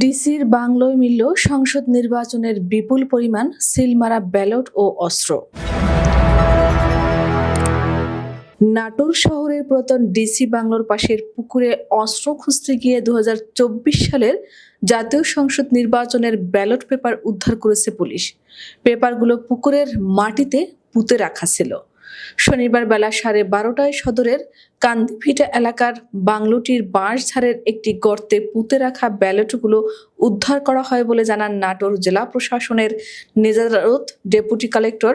ডিসির বাংলোয় মিলল সংসদ নির্বাচনের বিপুল পরিমাণ সিলমারা ব্যালট ও অস্ত্র। নাটোর শহরের প্রতন ডিসি বাংলোর পাশের পুকুরে অস্ত্র খুঁজতে গিয়ে দু হাজার চব্বিশ সালের জাতীয় সংসদ নির্বাচনের ব্যালট পেপার উদ্ধার করেছে পুলিশ। পেপারগুলো পুকুরের মাটিতে পুঁতে রাখা ছিল। শনিবার বেলা সাড়ে বারোটায় সদরের কান্দিভিটা এলাকার বাংলোটির বাঁশঝাড়ের একটি গর্তে পুঁতে রাখা ব্যালটগুলো উদ্ধার করা হয় বলে জানান নাটোর জেলা প্রশাসনের নেজারত ডেপুটি কালেক্টর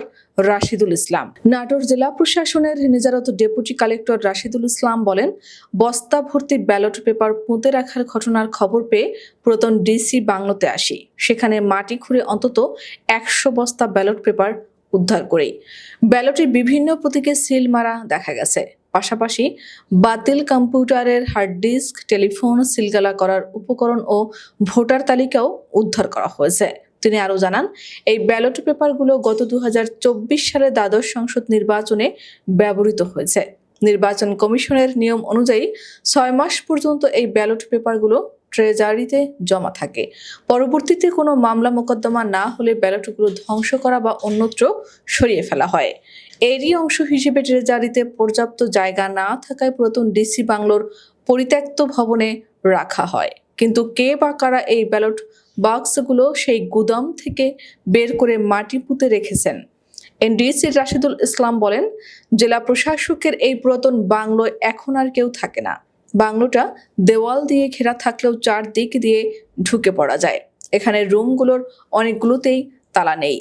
রাশিদুল ইসলাম। নাটোর জেলা প্রশাসনের নেজারত ডেপুটি কালেক্টর রাশিদুল ইসলাম বলেন, বস্তা ভর্তি ব্যালট পেপার পুঁতে রাখার ঘটনার খবর পেয়ে প্রতন ডিসি বাংলোতে আসি। সেখানে মাটি খুঁড়ে অন্তত একশো বস্তা ব্যালট পেপার উদ্ধার করি ব্যালটে বিভিন্ন প্রতীকে সিল মারা দেখা গেছে। পাশাপাশি বাতিল কম্পিউটারের হার্ড ডিস্ক, টেলিফোন সিলগালা করার উপকরণ ও ভোটার তালিকাও উদ্ধার করা হয়েছে। তিনি আরও জানান, এই ব্যালট পেপারগুলো গত দু হাজার চব্বিশ সালে দ্বাদশ সংসদ নির্বাচনে ব্যবহৃত হয়েছে। নির্বাচন কমিশনের নিয়ম অনুযায়ী ছয় মাস পর্যন্ত এই ব্যালট পেপারগুলো ট্রেজারিতে জমা থাকে। পরবর্তীতে কোনো মামলা মোকদ্দমা না হলে ব্যালটগুলো ধ্বংস করা বা অন্যত্র সরিয়ে ফেলা হয়। এরই অংশ হিসেবে ট্রেজারিতে পর্যাপ্ত জায়গা না থাকায় পুরাতন ডিসি বাংলোর পরিত্যক্ত ভবনে রাখা হয়। কিন্তু কে বা কারা এই ব্যালট বাক্সগুলো সেই গুদাম থেকে বের করে মাটি পুঁতে রেখেছেন? এনডিসি রাশিদুল ইসলাম বলেন, জেলা প্রশাসকের এই পুরাতন বাংলোয় এখন আর কেউ থাকে না। বাংলোটা দেওয়াল দিয়ে ঘেরা থাকলেও চারদিক দিয়ে ঢুকে পড়া যায়। এখানে রুমগুলোর অনেকগুলোতেই তালা নেই।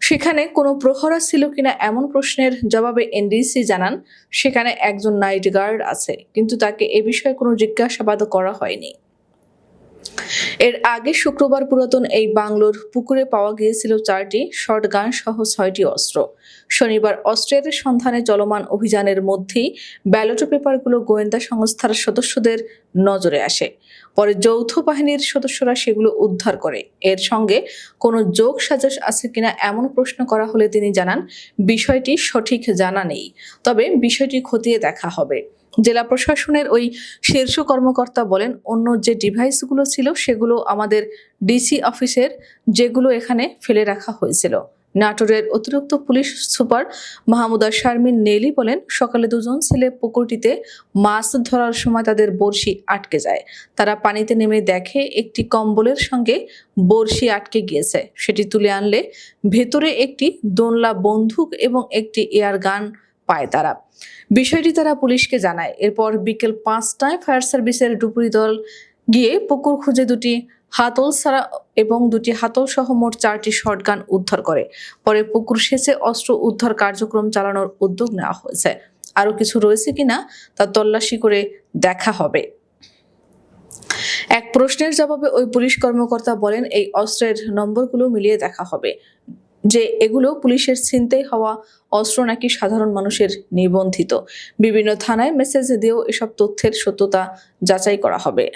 সেখানে কোনো প্রহরা ছিল কিনা এমন প্রশ্নের জবাবে এনডিসি জানান, সেখানে একজন নাইট গার্ড আছে, কিন্তু তাকে এ বিষয়ে কোনো জিজ্ঞাসাবাদ করা হয়নি। এর আগে শুক্রবার পুরাতন এই বাংলোর পুকুরে পাওয়া গিয়েছিল চারটি শর্টগান সহ ছয়টি অস্ত্র। শনিবার অস্ত্রের সন্ধানে চলমান অভিযানের মধ্যেই ব্যালট পেপারগুলো গোয়েন্দা সংস্থার সদস্যদের নজরে আসে। পরে যৌথ বাহিনীর সদস্যরা সেগুলো উদ্ধার করে। এর সঙ্গে কোনো যোগ সাজস আছে কিনা এমন প্রশ্ন করা হলে তিনি জানান, বিষয়টি সঠিক জানা নেই। তবে বিষয়টি খতিয়ে দেখা হবে। জেলা প্রশাসনের ওই শীর্ষ কর্মকর্তা বলেন, অন্য যে ডিভাইসগুলো ছিল সেগুলো আমাদের ডিসি অফিসের যেগুলো এখানে ফেলে রাখা হয়েছিল। নাটোরের অতিরিক্ত পুলিশ সুপার মাহমুদা শারমিন নেলি বলেন, সকালে দুজন ছেলে পুকুরটিতে মাছ ধরার সময় তাদের বড়শি আটকে যায়। তারা পানিতে নেমে দেখে একটি কম্বলের সঙ্গে বড়শি আটকে গিয়েছে। সেটি তুলে আনলে ভেতরে একটি দোনলা বন্দুক এবং একটি এয়ার গান পায় তারা। বিষয়টি তারা পুলিশকে জানায়। এরপর বিকেল পাঁচটায় ফায়ার সার্ভিসের ডুপুরি দল গিয়ে পুকুর খুঁজে দুটি হাতল ছাড়া এবং দুটি হাতল সহ মোট চারটি শটগান উদ্ধার করে। পরে পুকুর সেচে অস্ত্র উদ্ধার কার্যক্রম চালানোর উদ্যোগ নেওয়া হয়েছে। আরও কিছু রয়েছে কিনা তা তল্লাশি করে দেখা হবে। এক প্রশ্নের জবাবে ওই পুলিশ কর্মকর্তা বলেন, এই অস্ত্রের নম্বরগুলো মিলিয়ে দেখা হবে। যে এগুলো পুলিশের ছিনতাই হওয়া অস্ত্র নাকি সাধারণ মানুষের নিবন্ধিত। বিভিন্ন থানায় মেসেজ দিয়েও এসব তথ্যের সত্যতা যাচাই করা হবে।